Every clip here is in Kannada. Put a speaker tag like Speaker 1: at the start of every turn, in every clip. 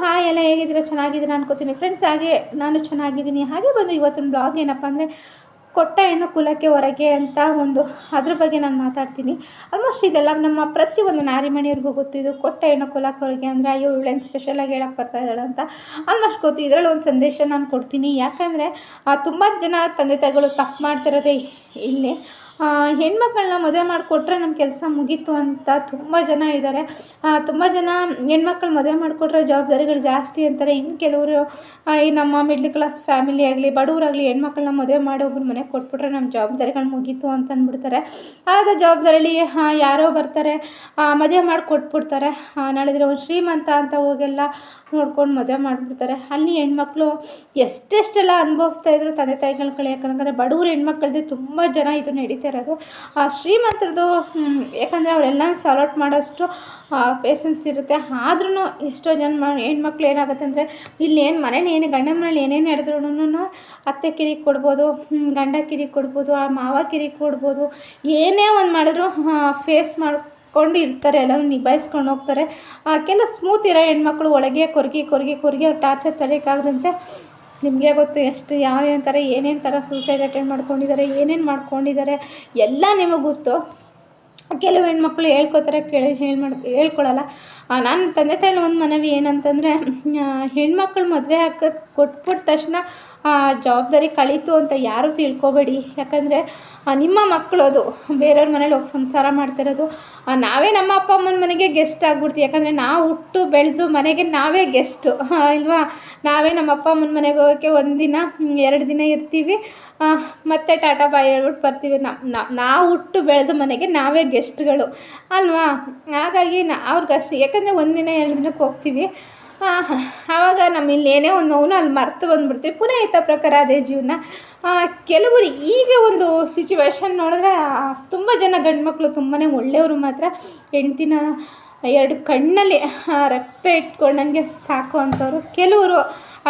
Speaker 1: ಹಾಯ್, ಎಲ್ಲ ಹೇಗಿದ್ದೀರಾ? ಚೆನ್ನಾಗಿದ್ದೀರಾ ಅನ್ಕೋತೀನಿ. ಫ್ರೆಂಡ್ಸ್ ಹಾಗೆ ನಾನು ಚೆನ್ನಾಗಿದ್ದೀನಿ. ಹಾಗೆ ಬಂದು ಇವತ್ತಿನ ಬ್ಲಾಗ್ ಏನಪ್ಪ ಅಂದರೆ ಕೊಟ್ಟ ಹೆಣ್ಣು ಕುಲಕ್ಕೆ ಹೊರಗೆ ಅಂತ ಒಂದು ಅದ್ರ ಬಗ್ಗೆ ನಾನು ಮಾತಾಡ್ತೀನಿ. ಆಲ್ಮೋಸ್ಟ್ ಇದೆಲ್ಲ ನಮ್ಮ ಪ್ರತಿಯೊಂದು ನಾರಿಮಣಿಯವ್ರಿಗೂ ಗೊತ್ತಿದ್ದು ಕೊಟ್ಟ ಹೆಣ್ಣು ಕುಲಕ್ಕೆ ಹೊರಗೆ ಅಂದರೆ ಅಯ್ಯೋ, ಇವಳೇನು ಸ್ಪೆಷಲಾಗಿ ಹೇಳಕ್ಕೆ ಬರ್ತಾ ಇದ್ದಾಳೆ ಅಂತ. ಆಲ್ಮೋಸ್ಟ್ ಗೊತ್ತು. ಇದರಲ್ಲಿ ಒಂದು ಸಂದೇಶ ನಾನು ಕೊಡ್ತೀನಿ. ಯಾಕಂದರೆ ತುಂಬ ಜನ ತಂದೆ ತಾಯಿಗಳು ತಪ್ಪು ಮಾಡ್ತಿರೋದೇ ಇಲ್ಲಿ. ಹೆಣ್ಮಕ್ಳನ್ನ ಮದುವೆ ಮಾಡಿಕೊಟ್ರೆ ನಮ್ಮ ಕೆಲಸ ಮುಗೀತು ಅಂತ ತುಂಬ ಜನ ಇದ್ದಾರೆ ತುಂಬ ಜನ ಹೆಣ್ಮಕ್ಳು ಮದುವೆ ಮಾಡಿಕೊಟ್ರೆ ಜವಾಬ್ದಾರಿಗಳು ಜಾಸ್ತಿ ಅಂತಾರೆ. ಇನ್ನು ಕೆಲವರು ಈ ನಮ್ಮ ಮಿಡ್ಲ್ ಕ್ಲಾಸ್ ಫ್ಯಾಮಿಲಿ ಆಗಲಿ, ಬಡವರಾಗಲಿ ಹೆಣ್ಮಕ್ಳನ್ನ ಮದುವೆ ಮಾಡಿ ಒಬ್ರು ಮನೆಗೆ ಕೊಟ್ಬಿಟ್ರೆ ನಮ್ಮ ಜವಾಬ್ದಾರಿಗಳು ಮುಗೀತು ಅಂತ ಅಂದ್ಬಿಡ್ತಾರೆ ಆದ ಜವಾಬ್ದಾರಿಲಿ ಯಾರೋ ಬರ್ತಾರೆ ಮದುವೆ ಮಾಡಿ ಕೊಟ್ಬಿಡ್ತಾರೆ ನಾಳಿದ್ರೆ ಒಂದು ಶ್ರೀಮಂತ ಅಂತ ಹೋಗೆಲ್ಲ ನೋಡ್ಕೊಂಡು ಮದುವೆ ಮಾಡಿಬಿಡ್ತಾರೆ. ಅಲ್ಲಿ ಹೆಣ್ಮಕ್ಳು ಎಷ್ಟೆಷ್ಟೆಲ್ಲ ಅನುಭವಿಸ್ತಾ ಇದ್ರು ತಂದೆ ತಾಯಿಗಳ ಯಾಕಂದ್ರೆ ಬಡವ್ರ ಹೆಣ್ಮಕ್ಳದ್ದು ತುಂಬ ಜನ ಇದು ನಡೀತಾ ಇರೋದು. ಆ ಶ್ರೀಮಂತರದು ಯಾಕಂದರೆ ಅವರೆಲ್ಲ ಸಾಲ್ಔಟ್ ಮಾಡೋಷ್ಟು ಪೇಷನ್ಸ್ ಇರುತ್ತೆ. ಆದ್ರೂ ಎಷ್ಟೋ ಜನ ಹೆಣ್ಮಕ್ಳು ಏನಾಗುತ್ತೆ ಅಂದರೆ, ಇಲ್ಲಿ ಏನು ಮನೇಲಿ ಏನು ಗಂಡನ ಮನೇಲಿ ಏನೇನು ನಡೆದ್ರೂ ಅತ್ತೆ ಕಿರಿ ಕೊಡ್ಬೋದು ಗಂಡ ಕಿರಿ ಕೊಡ್ಬೋದು, ಆ ಮಾವ ಕಿರಿ ಕೊಡ್ಬೋದು, ಏನೇ ಒಂದು ಮಾಡಿದ್ರು ಫೇಸ್ ಮಾಡ್ಕೊಂಡು ಇರ್ತಾರೆ ಎಲ್ಲರೂ ನಿಭಾಯಿಸ್ಕೊಂಡು ಹೋಗ್ತಾರೆ. ಕೆಲವು ಕೆಲ ಸ್ಮೂತ್ ಇರೋ ಹೆಣ್ಮಕ್ಳು ಒಳಗೆ ಕೊರಗಿ ಕೊರಗಿ ಕೊರಗಿ ಅವ್ರು ಟಾರ್ಚರ್ ತಡೆಯೋಕ್ಕಾಗದಂತೆ ನಿಮಗೆ ಗೊತ್ತು ಎಷ್ಟು ಯಾವ್ಯಾವ ಥರ, ಏನೇನು ಥರ ಸೂಸೈಡ್ ಅಟೆಂಡ್ ಮಾಡ್ಕೊಂಡಿದ್ದಾರೆ, ಏನೇನು ಮಾಡ್ಕೊಂಡಿದ್ದಾರೆ, ಎಲ್ಲ ನಿಮಗೆ ಗೊತ್ತು. ಕೆಲವು ಹೆಣ್ಮಕ್ಳು ಹೇಳ್ಕೊತಾರೆ, ಕೇಳಿ ಹೇಳಿ ಮಾಡಿ, ಹೇಳ್ಕೊಳಲ್ಲ. ನಾನು ತಂದೆ ತಾಯಿಲಿ ಒಂದು ಮನವಿ ಏನಂತಂದರೆ ಹೆಣ್ಮಕ್ಳು ಮದುವೆ ಹಾಕೋದು ಕೊಟ್ಬಿಟ್ಟ ತಕ್ಷಣ ಜವಾಬ್ದಾರಿ ಕಳೀತು ಅಂತ ಯಾರೂ ತಿಳ್ಕೊಬೇಡಿ. ಯಾಕಂದರೆ ನಿಮ್ಮ ಮಕ್ಕಳು ಅದು. ಬೇರೆಯವ್ರ ಮನೇಲಿ ಹೋಗಿ ಸಂಸಾರ ಮಾಡ್ತಿರೋದು ನಾವೇ ನಮ್ಮ ಅಪ್ಪ ಅಮ್ಮನ ಮನೆಗೆ ಗೆಸ್ಟ್ ಆಗ್ಬಿಡ್ತೀವಿ. ಯಾಕಂದರೆ, ನಾವು ಹುಟ್ಟು ಬೆಳೆದು ಮನೆಗೆ ನಾವೇ ಗೆಸ್ಟು ಇಲ್ವಾ? ನಾವೇ ನಮ್ಮ ಅಪ್ಪ ಅಮ್ಮನ ಮನೆಗೆ ಹೋಗೋಕ್ಕೆ ಒಂದಿನ ಎರಡು ದಿನ ಇರ್ತೀವಿ. ಮತ್ತೆ ಟಾಟಾ ಬಾಯ್ ಹೇಳ್ಬಿಟ್ಟು ಬರ್ತೀವಿ. ನಾವು ಹುಟ್ಟು ಬೆಳೆದ ಮನೆಗೆ ನಾವೇ ಗೆಸ್ಟ್ಗಳು ಅಲ್ವಾ? ಹಾಗಾಗಿ ನಾ ಅವ್ರಿಗೆ ಅಷ್ಟು ಯಾಕಂದರೆ ಒಂದಿನ ಎರಡು ದಿನಕ್ಕೆ ಹೋಗ್ತೀವಿ. ಆವಾಗ ನಮ್ಮ ಇಲ್ಲಿ ಏನೇ ಒಂದು ನೋವು ಅಲ್ಲಿ ಮರ್ತು ಬಂದುಬಿಡ್ತೀವಿ. ಪುನಃ ಇತ್ತ ಪ್ರಕಾರ ಅದೇ ಜೀವನ. ಕೆಲವರು ಈಗ ಒಂದು ಸಿಚುವೇಶನ್ ನೋಡಿದ್ರೆ ತುಂಬ ಜನ ಗಂಡು ಮಕ್ಕಳು ತುಂಬಾ ಒಳ್ಳೆಯವರು ಮಾತ್ರ. ಹೆಂಡ್ತಿನ ಎರಡು ಕಣ್ಣಲ್ಲಿ ರಕ್ತ ರೆಪ್ಪೆ ನನಗೆ ಸಾಕು ಅಂಥವ್ರು ಕೆಲವರು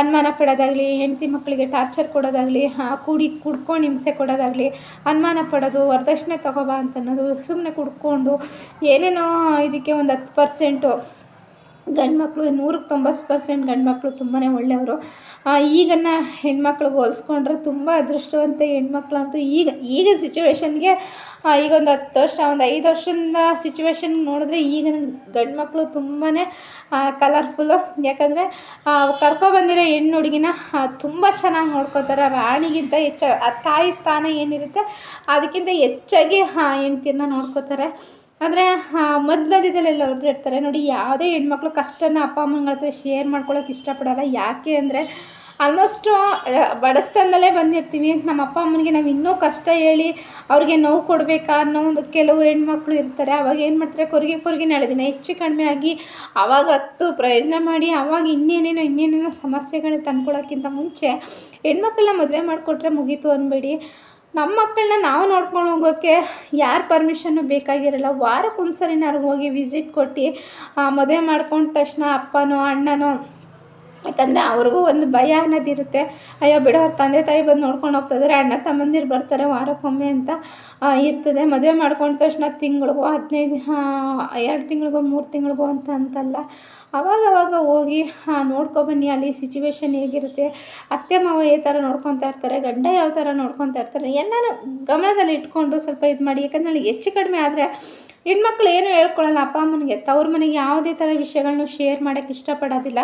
Speaker 1: ಅನುಮಾನ ಪಡೋದಾಗಲಿ, ಹೆಂಡತಿ ಮಕ್ಕಳಿಗೆ ಟಾರ್ಚರ್ ಕೊಡೋದಾಗಲಿ ಕೂಡಿ ಕುಡ್ಕೊಂಡು ಹಿಂಸೆ ಕೊಡೋದಾಗಲಿ, ಅನುಮಾನ ಪಡೋದು, ವರದಕ್ಷಿಣೆ ತಗೋಬಾ ಅಂತ ಅನ್ನೋದು ಸುಮ್ಮನೆ ಕುಡ್ಕೊಂಡು, ಏನೇನೋ ಇದಕ್ಕೆ ಒಂದು ಹತ್ತು ಪರ್ಸೆಂಟು ಗಂಡು ಮಕ್ಕಳು ನೂರಕ್ಕೆ ತೊಂಬತ್ತು ಪರ್ಸೆಂಟ್ ಗಂಡು ಮಕ್ಕಳು ತುಂಬಾ ಒಳ್ಳೆಯವರು ಈಗಿನ ಹೆಣ್ಮಕ್ಳಿಗೆ ಹೋಲಿಸ್ಕೊಂಡ್ರೆ ತುಂಬ ಅದೃಷ್ಟವಂತ ಹೆಣ್ಮಕ್ಳಂತೂ ಈಗ, ಈಗಿನ ಸಿಚುವೇಶನ್ಗೆ ಈಗ ಒಂದು ಹತ್ತು ವರ್ಷ, ಒಂದು ಐದು ವರ್ಷದ ಸಿಚುವೇಶನ್ ನೋಡಿದ್ರೆ ಈಗಿನ ಗಂಡು ಮಕ್ಕಳು ತುಂಬಾ ಕಲರ್ಫುಲ್ಲು ಯಾಕಂದರೆ ಕರ್ಕೊಬಂದಿರೋ ಹೆಣ್ಣು ಹುಡುಗಿನ ತುಂಬ ಚೆನ್ನಾಗಿ ನೋಡ್ಕೋತಾರೆ. ರಾಣಿಗಿಂತ ಹೆಚ್ಚು, ಆ ತಾಯಿ ಸ್ಥಾನ ಏನಿರುತ್ತೆ, ಅದಕ್ಕಿಂತ ಹೆಚ್ಚಾಗಿ ಹೆಂಡ್ತಿನ ನೋಡ್ಕೋತಾರೆ. ಆದರೆ ಮಧ್ಯದಲ್ಲೆಲ್ಲ ಒಬ್ರು ಇರ್ತಾರೆ. ನೋಡಿ, ಯಾವುದೇ ಹೆಣ್ಮಕ್ಳು ಕಷ್ಟನ ಅಪ್ಪ ಅಮ್ಮನ ಹತ್ರ ಶೇರ್ ಮಾಡ್ಕೊಳ್ಳೋಕೆ ಇಷ್ಟಪಡೋಲ್ಲ. ಯಾಕೆ ಅಂದರೆ ಆಲ್ಮೋಸ್ಟು ಬಡಸ್ತನದಲ್ಲೇ ಬಂದಿರ್ತೀವಿ. ನಮ್ಮ ಅಪ್ಪ, ಅಮ್ಮನಿಗೆ ನಾವು ಇನ್ನೂ ಕಷ್ಟ ಹೇಳಿ ಅವ್ರಿಗೆ ನೋವು ಕೊಡಬೇಕಾ ಅನ್ನೋ ಒಂದು ಕೆಲವು ಹೆಣ್ಮಕ್ಳು ಇರ್ತಾರೆ. ಅವಾಗ ಏನು ಮಾಡ್ತಾರೆ, ಕೊರಿಗೆ ಕೊರಿಗೆ ನಡೆದಿನ ದಿನ ಹೆಚ್ಚು ಕಡಿಮೆ ಆಗಿ ಅವಾಗ ಹತ್ತು ಪ್ರಯತ್ನ ಮಾಡಿ, ಅವಾಗ ಇನ್ನೇನೇನೋ ಇನ್ನೇನೇನೋ ಸಮಸ್ಯೆಗಳನ್ನ ತಂದ್ಕೊಳ್ಳೋಕ್ಕಿಂತ ಮುಂಚೆ ಹೆಣ್ಮಕ್ಳನ್ನ ಮದುವೆ ಮಾಡಿಕೊಟ್ರೆ ಮುಗೀತು ಅನ್ಬೇಡಿ. ನಮ್ಮ ಮಕ್ಕಳನ್ನ ನಾವು ನೋಡ್ಕೊಂಡು ಹೋಗೋಕ್ಕೆ ಯಾರ ಪರ್ಮಿಷನ್ನು ಬೇಕಾಗಿರಲ್ಲ? ವಾರಕ್ಕೆ ಒಂದು ಸರಿನಾರು ಹೋಗಿ ವಿಸಿಟ್ ಕೊಟ್ಟು ಮದುವೆ ಮಾಡ್ಕೊಂಡ ತಕ್ಷಣ ಅಪ್ಪನೋ, ಅಣ್ಣನೋ, ಯಾಕಂದರೆ ಅವ್ರಿಗೂ ಒಂದು ಭಯ ಅನ್ನೋದಿರುತ್ತೆ ಅಯ್ಯೋ ಬಿಡೋ, ಅವ್ರ ತಂದೆ ತಾಯಿ ಬಂದು ನೋಡ್ಕೊಂಡು ಹೋಗ್ತಿದ್ದಾರೆ ಅಣ್ಣ ತಮ್ಮಂದಿರು ಬರ್ತಾರೆ, ವಾರಕ್ಕೊಮ್ಮೆ ಅಂತ ಇರ್ತದೆ. ಮದುವೆ ಮಾಡ್ಕೊಂಡ ತಕ್ಷಣ ತಿಂಗಳಿಗೋ, ಹದಿನೈದು ಎರಡು ತಿಂಗಳಿಗೋ, ಮೂರು ತಿಂಗಳಿಗೋ ಅಂತ ಅಂತಲ್ಲ. ಅವಾಗ ಅವಾಗ ಹೋಗಿ ನೋಡ್ಕೊಬನ್ನಿ ಅಲ್ಲಿ ಸಿಚುವೇಶನ್ ಹೇಗಿರುತ್ತೆ. ಅತ್ತೆ, ಮಾವ ಯಾವ ಥರ ನೋಡ್ಕೊತಾ ಇರ್ತಾರೆ, ಗಂಡ ಯಾವ ಥರ ನೋಡ್ಕೊತಾ ಇರ್ತಾರೆ. ಎಲ್ಲನೂ ಗಮನದಲ್ಲಿ ಇಟ್ಕೊಂಡು ಸ್ವಲ್ಪ ಇದು ಮಾಡಿ. ಯಾಕಂದರೆ ಹೆಚ್ಚು ಕಡಿಮೆ ಆದರೆ ಹೆಣ್ಮಕ್ಳು ಏನು ಹೇಳ್ಕೊಳಲ್ಲ, ಅಪ್ಪ ಅಮ್ಮನಿಗೆ, ತವ್ರ ಮನೆಗೆ ಯಾವುದೇ ಥರ ವಿಷಯಗಳನ್ನು ಶೇರ್ ಮಾಡೋಕ್ಕೆ ಇಷ್ಟಪಡೋದಿಲ್ಲ.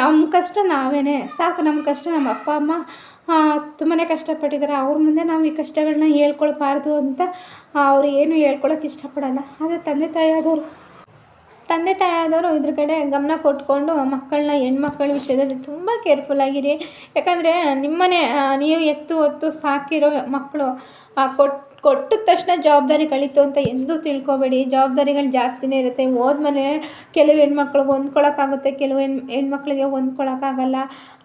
Speaker 1: ನಮ್ಮ ಕಷ್ಟ ನಾವೇ ಸಾಕು ನಮ್ಮ ಕಷ್ಟ ನಮ್ಮ ಅಪ್ಪ, ಅಮ್ಮ ತುಂಬಾ ಕಷ್ಟಪಟ್ಟಿದ್ದಾರೆ. ಅವ್ರ ಮುಂದೆ ನಾವು ಈ ಕಷ್ಟಗಳನ್ನ ಹೇಳ್ಕೊಳ್ಬಾರ್ದು ಅಂತ ಅವ್ರು ಏನು ಹೇಳ್ಕೊಳಕ್ಕೆ ಇಷ್ಟಪಡೋಲ್ಲ. ಆದರೆ ತಂದೆ ತಾಯಿ ಆದವರು ತಂದೆ ತಾಯಿಯಾದವರು ಇದ್ರ ಕಡೆ ಗಮನ ಕೊಟ್ಕೊಂಡು ಮಕ್ಕಳನ್ನ, ಹೆಣ್ಮಕ್ಳ ವಿಷಯದಲ್ಲಿ ತುಂಬ ಕೇರ್ಫುಲ್ಲಾಗಿರಿ ಯಾಕಂದರೆ ನಿಮ್ಮನೆ ನೀವು ಎತ್ತು ಹೊತ್ತು ಸಾಕಿರೋ ಮಕ್ಕಳು ಕೊಟ್ಟು ಕೊಟ್ಟಿದ ತಕ್ಷಣ ಜವಾಬ್ದಾರಿ ಕಳೀತು ಅಂತ ಎಂದೂ ತಿಳ್ಕೊಬೇಡಿ. ಜವಾಬ್ದಾರಿಗಳು ಜಾಸ್ತಿನೇ ಇರುತ್ತೆ. ಹೋದ್ಮೇಲೆ ಕೆಲವು ಹೆಣ್ಮಕ್ಳಿಗೆ ಹೊಂದ್ಕೊಳಕ್ಕಾಗುತ್ತೆ, ಕೆಲವು ಹೆಣ್, ಹೆಣ್ಮಕ್ಳಿಗೆ ಹೊಂದ್ಕೊಳಕ್ಕಾಗಲ್ಲ.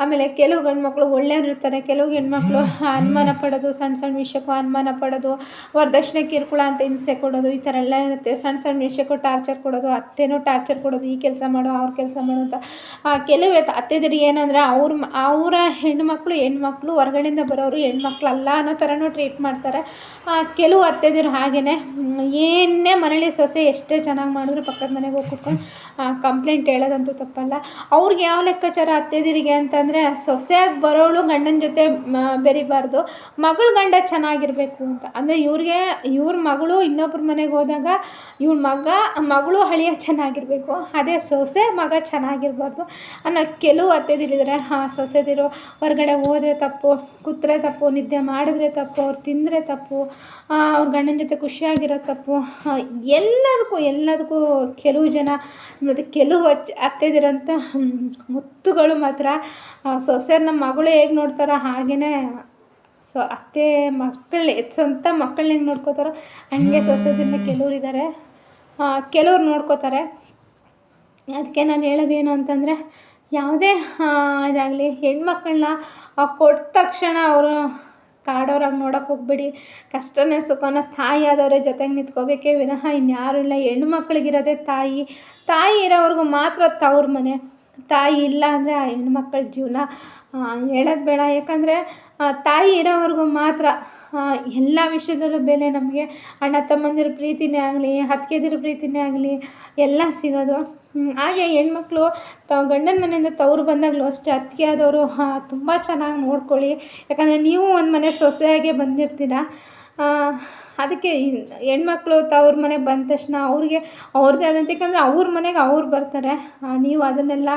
Speaker 1: ಆಮೇಲೆ ಕೆಲವು ಗಂಡ್ಮಕ್ಳು ಒಳ್ಳೆಯವ್ರು ಇರ್ತಾರೆ, ಕೆಲವು ಹೆಣ್ಮಕ್ಳು ಅನುಮಾನ ಪಡೋದು ಸಣ್ಣ ಸಣ್ಣ ವಿಷಯಕ್ಕೂ ಅನುಮಾನ ಪಡೋದು, ವರದಕ್ಷಿಣೆ ಕಿರುಕುಳ ಅಂತ ಹಿಂಸೆ ಕೊಡೋದು, ಈ ಥರ ಎಲ್ಲ ಇರುತ್ತೆ. ಸಣ್ಣ ಸಣ್ಣ ವಿಷಯಕ್ಕೂ ಟಾರ್ಚರ್ ಕೊಡೋದು, ಅತ್ತೆನೂ ಟಾರ್ಚರ್ ಕೊಡೋದು, ಈ ಕೆಲಸ ಮಾಡು, ಅವ್ರ ಕೆಲಸ ಮಾಡು ಅಂತ. ಕೆಲವೇ ಅತ್ತೆದಿರಿಗೆ ಏನಂದರೆ ಅವ್ರ ಅವರ ಹೆಣ್ಮಕ್ಳು ಹೆಣ್ಮಕ್ಳು ಹೊರಗಡೆಯಿಂದ ಬರೋರು ಹೆಣ್ಮಕ್ಳು ಅಲ್ಲ ಅನ್ನೋ ಥರನೂ ಟ್ರೀಟ್ ಮಾಡ್ತಾರೆ. ಕೆಲವು ಅತ್ತೆದಿರು ಹಾಗೆಯೇ ಏನೇ ಮನೇಲಿ ಸೊಸೆ ಎಷ್ಟೇ ಚೆನ್ನಾಗಿ ಮಾಡಿದ್ರು ಪಕ್ಕದ ಮನೆಗೆ ಹೋಗಿ ಕುತ್ಕೊಂಡು ಕಂಪ್ಲೇಂಟ್ ಹೇಳೋದಂತೂ ತಪ್ಪಲ್ಲ. ಅವ್ರಿಗೆ ಯಾವ ಲೆಕ್ಕಾಚಾರ ಅತ್ತೆದಿರಿಗೆ ಅಂತಂದರೆ ಸೊಸೆಯಾಗಿ ಬರೋಳು ಗಂಡನ ಜೊತೆ ಬೆರಿಬಾರ್ದು, ಮಗಳು ಗಂಡ ಚೆನ್ನಾಗಿರಬೇಕು ಅಂತ. ಅಂದರೆ ಇವ್ರಿಗೆ, ಇವ್ರ ಮಗಳು ಇನ್ನೊಬ್ಬರ ಮನೆಗೆ ಹೋದಾಗ ಇವ್ರ ಮಗ, ಮಗಳು ಹಳಿಯ ಚೆನ್ನಾಗಿರಬೇಕು, ಅದೇ ಸೊಸೆ ಮಗ ಚೆನ್ನಾಗಿರಬಾರ್ದು ಅನ್ನೋ ಕೆಲವು ಅತ್ತೆದಿರಿದ್ದಾರೆ ಹಾಂ, ಸೊಸೆದಿರು ಹೊರಗಡೆ ಹೋದರೆ ತಪ್ಪು, ಕೂತ್ರೆ ತಪ್ಪು, ನಿದ್ದೆ ಮಾಡಿದ್ರೆ ತಪ್ಪು, ಅವ್ರು ತಿಂದರೆ ತಪ್ಪು ಅವ್ರ ಗಂಡನ ಜೊತೆ ಖುಷಿಯಾಗಿರೋ ತಪ್ಪು ಎಲ್ಲದಕ್ಕೂ ಎಲ್ಲದಕ್ಕೂ ಕೆಲವು ಜನ, ಮತ್ತು ಕೆಲವು ಅತ್ತೆದಿರೋಂಥ ಮುತ್ತುಗಳು ಮಾತ್ರ. ನಮ್ಮ ಮಗಳು ಹೇಗೆ ನೋಡ್ತಾರೋ ಹಾಗೆಯೇ ಸೊ, ಅತ್ತೆ ಮಕ್ಕಳು ಸ್ವಂತ ಮಕ್ಕಳನ್ನ ಹೆಂಗೆ ನೋಡ್ಕೋತಾರೋ ಹಂಗೆ ಸೊಸೆದಿರನ್ನ ಕೆಲವ್ರು ಇದ್ದಾರೆ ಕೆಲವ್ರು ನೋಡ್ಕೋತಾರೆ. ಅದಕ್ಕೆ ನಾನು ಹೇಳೋದೇನು ಅಂತಂದರೆ, ಯಾವುದೇ ಇದಾಗಲಿ ಹೆಣ್ಮಕ್ಳನ್ನ ಕೊಟ್ಟ ತಕ್ಷಣ ಅವರು ಕಾಡೋರಾಗಿ ನೋಡೋಕೆ ಹೋಗ್ಬೇಡಿ. ಕಷ್ಟನೇ ಸುಖನ ತಾಯಿ ಆದವರೇ ಜೊತೆಗೆ ನಿಂತ್ಕೋಬೇಕೇ ವಿನಃ ಇನ್ಯಾರೂ ಇಲ್ಲ ಹೆಣ್ಣು ಮಕ್ಕಳಿಗಿರೋದೇ ತಾಯಿ. ತಾಯಿ ಇರೋವರೆಗೂ ಮಾತ್ರ ತವ್ರ ಮನೆ. ತಾಯಿ ಇಲ್ಲ ಅಂದರೆ ಆ ಹೆಣ್ಮಕ್ಳ ಜೀವನ ಹೇಳೋದು ಬೇಡ. ಯಾಕಂದರೆ ತಾಯಿ ಇರೋವರೆಗೂ ಮಾತ್ರ ಎಲ್ಲ ವಿಷಯದಲ್ಲೂ ಬೆಲೆ ನಮಗೆ. ಅಣ್ಣ ತಮ್ಮಂದಿರ ಪ್ರೀತಿನೇ ಆಗಲಿ ಅತ್ತಿಗೆದಿರ ಪ್ರೀತಿನೇ ಆಗಲಿ, ಎಲ್ಲ ಸಿಗೋದು. ಹಾಗೆ ಹೆಣ್ಮಕ್ಳು ತ ಗಂಡನ ಮನೆಯಿಂದ ತವರು ಬಂದಾಗಲೂ ಅಷ್ಟೇ ಅತ್ತಿಗೆ ಆದವರು ತುಂಬ ಚೆನ್ನಾಗಿ ನೋಡ್ಕೊಳ್ಳಿ. ಯಾಕಂದರೆ ನೀವು ಒಂದು ಮನೆ ಸೊಸೆಯಾಗೆ ಬಂದಿರ್ತೀರ. ಅದಕ್ಕೆ ಹೆಣ್ಮಕ್ಳು ತವ್ರ ಮನೆಗೆ ಬಂದ ತಕ್ಷಣ ಅವ್ರಿಗೆ ಅವ್ರದ್ದೇ ಆದಂತೆ, ಯಾಕಂದರೆ ಅವ್ರ ಮನೆಗೆ ಅವ್ರು ಬರ್ತಾರೆ. ನೀವು ಅದನ್ನೆಲ್ಲ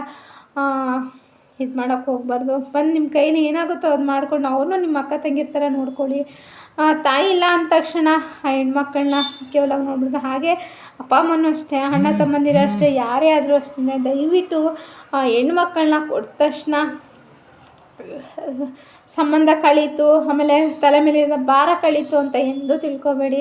Speaker 1: ಇದು ಮಾಡೋಕ್ಕೆ ಹೋಗ್ಬಾರ್ದು. ಬಂದು ನಿಮ್ಮ ಕೈಲಿ ಏನಾಗುತ್ತೋ ಅದು ಮಾಡ್ಕೊಂಡು ಅವ್ರನ್ನೂ ನಿಮ್ಮ ಅಕ್ಕ ತಂಗಿರ ಥರ ನೋಡ್ಕೊಳ್ಳಿ ತಾಯಿ ಇಲ್ಲ ಅಂದ ತಕ್ಷಣ ಆ ಹೆಣ್ಮಕ್ಳನ್ನ ಕೇವಲ ನೋಡ್ಬಿಡ್ದು. ಹಾಗೆ ಅಪ್ಪ ಅಮ್ಮನೂ ಅಷ್ಟೇ, ಅಣ್ಣ ತಮ್ಮಂದಿರು ಅಷ್ಟೇ, ಯಾರೇ ಆದರೂ ಅಷ್ಟೇ, ದಯವಿಟ್ಟು ಹೆಣ್ಮಕ್ಳನ್ನ ಕೊಟ್ಟ ತಕ್ಷಣ ಸಂಬಂಧ ಕಳೀತು, ಆಮೇಲೆ ತಲೆ ಮೇಲಿರೋ ಭಾರ ಕಳೀತು ಅಂತ ಎಂದು ತಿಳ್ಕೊಬೇಡಿ.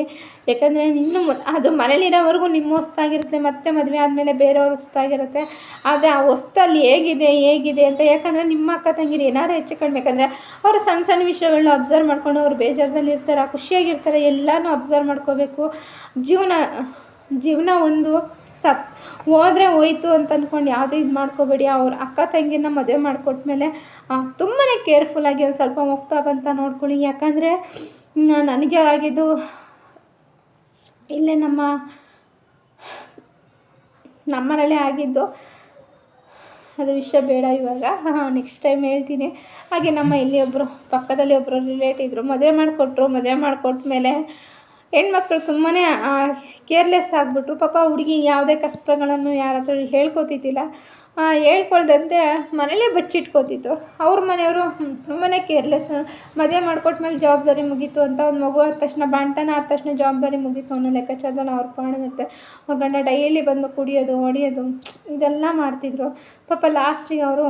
Speaker 1: ಯಾಕಂದರೆ ಇನ್ನು ಅದು ಮನೇಲಿರೋವರೆಗೂ ನಿಮ್ಮ ಹೊಸ್ತಾಗಿರುತ್ತೆ, ಮತ್ತೆ ಮದುವೆ ಆದಮೇಲೆ ಬೇರೆಯವ್ರ ಹೊಸ್ತಾಗಿರುತ್ತೆ. ಆದರೆ ಆ ಹೊಸ್ತಲ್ಲಿ ಹೇಗಿದೆ ಹೇಗಿದೆ ಅಂತ, ಯಾಕಂದರೆ ನಿಮ್ಮ ಅಕ್ಕ ತಂಗಿರು ಏನಾದ್ರು ಹೆಚ್ಚು ಕಣ್ಬೇಕಂದ್ರೆ ಅವರು ಸಣ್ಣ ಸಣ್ಣ ವಿಷಯಗಳನ್ನ ಅಬ್ಸರ್ವ್ ಮಾಡ್ಕೊಂಡು ಅವ್ರು ಬೇಜಾರದಲ್ಲಿ ಇರ್ತಾರೆ, ಖುಷಿಯಾಗಿರ್ತಾರೆ, ಎಲ್ಲನೂ ಅಬ್ಸರ್ವ್ ಮಾಡ್ಕೋಬೇಕು. ಜೀವನ ಜೀವನ ಒಂದು ಸತ್ ಹೋದ್ರೆ ಹೋಯ್ತು ಅಂತ ಅಂದ್ಕೊಂಡು ಯಾವುದೂ ಇದು ಮಾಡ್ಕೋಬೇಡಿ, ಅವ್ರ ಅಕ್ಕ ತಂಗಿನ ಮದುವೆ ಮಾಡಿಕೊಟ್ಮೇಲೆ ತುಂಬಾ ಕೇರ್ಫುಲ್ಲಾಗಿ ಒಂದು ಸ್ವಲ್ಪ ಹೋಗ್ತಾ ಬಂತ ನೋಡ್ಕೊಳ್ಳಿ. ಯಾಕಂದರೆ ನನಗೆ ಆಗಿದ್ದು ಇಲ್ಲೇ ನಮ್ಮ ನಮ್ಮನೇಲೇ ಆಗಿದ್ದು, ಅದು ವಿಷಯ ಬೇಡ ಇವಾಗ. ನೆಕ್ಸ್ಟ್ ಟೈಮ್ ಹೇಳ್ತೀನಿ. ಹಾಗೆ ನಮ್ಮ ಇಲ್ಲಿ ಒಬ್ಬರು ಪಕ್ಕದಲ್ಲಿ ಒಬ್ಬರು ರಿಲೇಟಿದ್ರು ಮದುವೆ ಮಾಡಿಕೊಟ್ರು, ಮದುವೆ ಮಾಡಿಕೊಟ್ಮೇಲೆ ಹೆಣ್ಮಕ್ಳು ತುಂಬಾ ಕೇರ್ಲೆಸ್ ಆಗಿಬಿಟ್ರು. ಪಾಪ ಹುಡುಗಿ ಯಾವುದೇ ಕಷ್ಟಗಳನ್ನು ಯಾರ ಹತ್ರ ಹೇಳ್ಕೊತಿದ್ದಿಲ್ಲ ಹೇಳ್ಕೊಳ್ದಂತೆ ಮನೇಲೇ ಬಚ್ಚಿಟ್ಕೋತಿತ್ತು. ಅವ್ರ ಮನೆಯವರು ತುಂಬಾ ಕೇರ್ಲೆಸ್ ಮದುವೆ ಮಾಡಿಕೊಟ್ಮೇಲೆ ಜವಾಬ್ದಾರಿ ಮುಗೀತು ಅಂತ ಒಂದು ಮಗು ಆದ ತಕ್ಷಣ, ಬಂಟನ ಆದ ತಕ್ಷಣ ಜವಾಬ್ದಾರಿ ಮುಗೀತು. ಅನ್ನೋ ಲೆಕ್ಕಾಚಾರದಲ್ಲಿ ಅವ್ರ ಪಾಡಿರುತ್ತೆ ಅವ್ರ ಗಂಡ ಡೈಲಿ ಬಂದು ಕುಡಿಯೋದು, ಹೊಡಿಯೋದು, ಇದೆಲ್ಲ ಮಾಡ್ತಿದ್ರು. ಪಾಪ ಲಾಸ್ಟಿಗೆ ಅವರು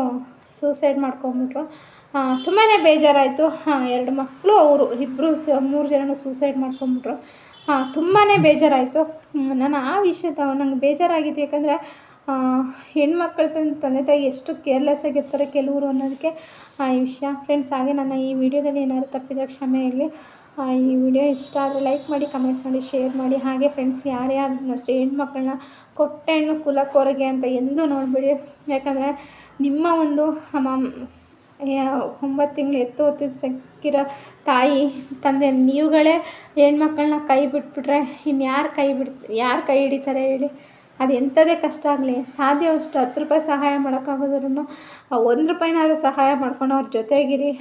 Speaker 1: ಸೂಸೈಡ್ ಮಾಡ್ಕೊಂಬಿಟ್ರು. ತುಂಬಾ ಬೇಜಾರಾಯಿತು. ಹಾಂ, ಎರಡು ಮಕ್ಕಳು ಅವರು ಇಬ್ಬರು ಮೂರು ಜನನೂ ಸೂಸೈಡ್ ಮಾಡ್ಕೊಂಬಿಟ್ರು. ಹಾಂ ತುಂಬಾ ಬೇಜಾರಾಯಿತು. ನಾನು ಆ ವಿಷಯದ ನಂಗೆ ಬೇಜಾರಾಗಿತ್ತು ಯಾಕಂದರೆ ಹೆಣ್ಮಕ್ಳ ತಂದೆ ತಾಯಿ ಎಷ್ಟು ಕೇರ್ಲೆಸ್ ಆಗಿರ್ತಾರೆ ಕೆಲವರು ಅನ್ನೋದಕ್ಕೆ ಈ ವಿಷಯ. ಫ್ರೆಂಡ್ಸ್ ಹಾಗೆ ನನ್ನ ಈ ವಿಡಿಯೋದಲ್ಲಿ ಏನಾದ್ರು ತಪ್ಪಿದರೆ ಕ್ಷಮೆ ಇರಲಿ. ಈ ವಿಡಿಯೋ ಇಷ್ಟ ಆದರೆ ಲೈಕ್ ಮಾಡಿ ಕಮೆಂಟ್ ಮಾಡಿ ಶೇರ್ ಮಾಡಿ. ಹಾಗೆ ಫ್ರೆಂಡ್ಸ್ ಯಾರೇ ಆದ್ರೂ ಅಷ್ಟೇ ಹೆಣ್ಮಕ್ಳನ್ನ ಕೊಟ್ಟೆ ಹೆಣ್ಣು ಕುಲಕ್ಕೋರಗೆ ಅಂತ ಎಂದೂ ನೋಡಿಬಿಡಿ. ಯಾಕಂದರೆ ನಿಮ್ಮ ಒಂದು ಒಂಬತ್ತು ತಿಂಗಳು ಎತ್ತು ಹೊತ್ತಿದ್ದು ಸಿಕ್ಕಿರೋ ತಾಯಿ, ತಂದೆ, ನೀವುಗಳೇ ಹೆಣ್ಮಕ್ಳನ್ನ ಕೈ ಬಿಟ್ಬಿಟ್ರೆ ಇನ್ಯಾರು ಕೈ ಬಿಡ್, ಯಾರು ಕೈ ಹಿಡಿತಾರೆ ಹೇಳಿ? ಅದು ಎಂಥದೇ ಕಷ್ಟ ಆಗಲಿ. ಸಾಧ್ಯವಷ್ಟು ಹತ್ತು ರೂಪಾಯಿ ಸಹಾಯ ಮಾಡೋಕ್ಕಾಗದ್ರೂ ಒಂದು ರೂಪಾಯಿನಾದ್ರೂ ಸಹಾಯ ಮಾಡ್ಕೊಂಡು ಅವ್ರ ಜೊತೆಗಿರಿ.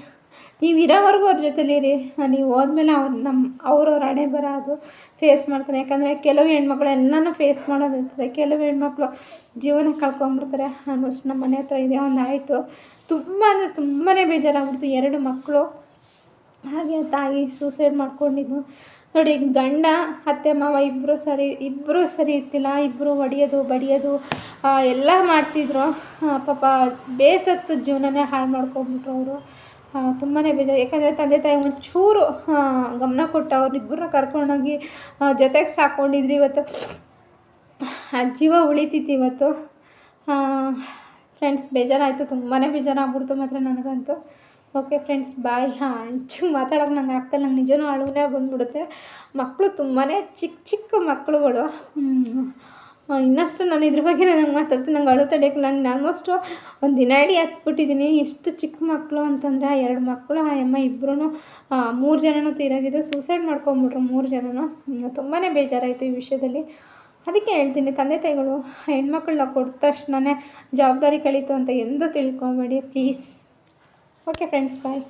Speaker 1: ನೀವು ಇರೋವರೆಗೂ ಅವ್ರ ಜೊತೆಲಿರಿ ನೀವು ಹೋದ್ಮೇಲೆ ಅವ್ರು ನಮ್ಮ ಅವ್ರವ್ರ ಹಣೆ ಬರ ಅದು ಫೇಸ್ ಮಾಡ್ತಾರೆ. ಯಾಕಂದರೆ ಕೆಲವು ಹೆಣ್ಮಕ್ಳು ಎಲ್ಲನೂ ಫೇಸ್ ಮಾಡೋದಿರ್ತದೆ ಕೆಲವು ಹೆಣ್ಮಕ್ಳು ಜೀವನ ಕಳ್ಕೊಂಡ್ಬಿಡ್ತಾರೆ ಆಲ್ಮೋಸ್ಟ್ ನಮ್ಮ ಮನೆ ಹತ್ರ ಇದೆ, ಒಂದು ಆಯಿತು. ತುಂಬ ಅಂದರೆ ತುಂಬಾ ಬೇಜಾರಾಗ್ಬಿಡ್ತು. ಎರಡು ಮಕ್ಕಳು ಹಾಗೆ ತಾಯಿ ಸೂಸೈಡ್ ಮಾಡ್ಕೊಂಡಿದ್ದು ನೋಡಿ ಗಂಡ, ಅತ್ತೆ, ಮಾವ ಇಬ್ಬರು ಸರಿ ಇಬ್ಬರು ಸರಿ ಇರ್ತಿಲ್ಲ. ಇಬ್ಬರು ಹೊಡಿಯೋದು ಬಡಿಯೋದು ಎಲ್ಲ ಮಾಡ್ತಿದ್ರು. ಪಾಪ ಬೇಸತ್ತು ಜೀವನನೇ ಹಾಳು ಮಾಡ್ಕೊಂಬಿಟ್ರು ಅವರು. ತುಂಬಾ ಬೇಜಾರು. ಯಾಕಂದರೆ ತಂದೆ ತಾಯಿ ಒಂಚೂರು ಗಮನ ಕೊಟ್ಟ ಅವ್ರಿಬ್ಬರನ್ನ ಕರ್ಕೊಂಡೋಗಿ ಜೊತೆಗೆ ಸಾಕೊಂಡಿದ್ರು ಇವತ್ತು. ಜೀವ ಉಳಿತಿತ್ತು ಇವತ್ತು. ಫ್ರೆಂಡ್ಸ್ ಬೇಜಾರಾಯಿತು ತುಂಬಾ ಬೇಜಾರಾಗ್ಬಿಡ್ತು ಮಾತ್ರ ನನಗಂತೂ. ಓಕೆ ಫ್ರೆಂಡ್ಸ್ ಬಾಯ್ ಹಾಂ ಹೆಚ್ಚು ಮಾತಾಡೋಕೆ ನಂಗೆ ಆಗ್ತಾ ನಂಗೆ ನಿಜವೂ ಅಳುವೇ ಬಂದುಬಿಡುತ್ತೆ. ಮಕ್ಕಳು ತುಂಬಾ ಚಿಕ್ಕ ಚಿಕ್ಕ ಮಕ್ಕಳುಗಳು ಇನ್ನಷ್ಟು ನಾನು ಇದ್ರ ಬಗ್ಗೆ ನಂಗೆ ಮಾತಾಡ್ತೀನಿ. ನಂಗೆ ಅಳು ತಡೆಯೋಕೆ ನಂಗೆ ಆಲ್ಮೋಸ್ಟು ಒಂದು ದಿನ ಇಡೀ ಹತ್ಬಿಟ್ಟಿದ್ದೀನಿ ಎಷ್ಟು ಚಿಕ್ಕ ಮಕ್ಕಳು ಅಂತಂದರೆ ಆ ಎರಡು ಮಕ್ಕಳು ಆ ಅಮ್ಮ ಇಬ್ಬರೂ ಮೂರು ಜನನೂ ತೀರಾಗಿದ್ದು. ಸೂಸೈಡ್ ಮಾಡ್ಕೊಂಬಿಟ್ರು ಮೂರು ಜನನೂ. ತುಂಬಾ ಬೇಜಾರಾಯಿತು ಈ ವಿಷಯದಲ್ಲಿ. ಅದಕ್ಕೆ ಹೇಳ್ತೀನಿ, ತಂದೆ ತಾಯಿಗಳು, ಹೆಣ್ಮಕ್ಳನ್ನ ಕೊಟ್ಟ ತಕ್ಷಣನೇ ಜವಾಬ್ದಾರಿ ಕಳೀತು ಅಂತ ಎಂದೂ ತಿಳ್ಕೊಬೇಡಿ ಪ್ಲೀಸ್ ಓಕೆ ಫ್ರೆಂಡ್ಸ್ ಬಾಯ್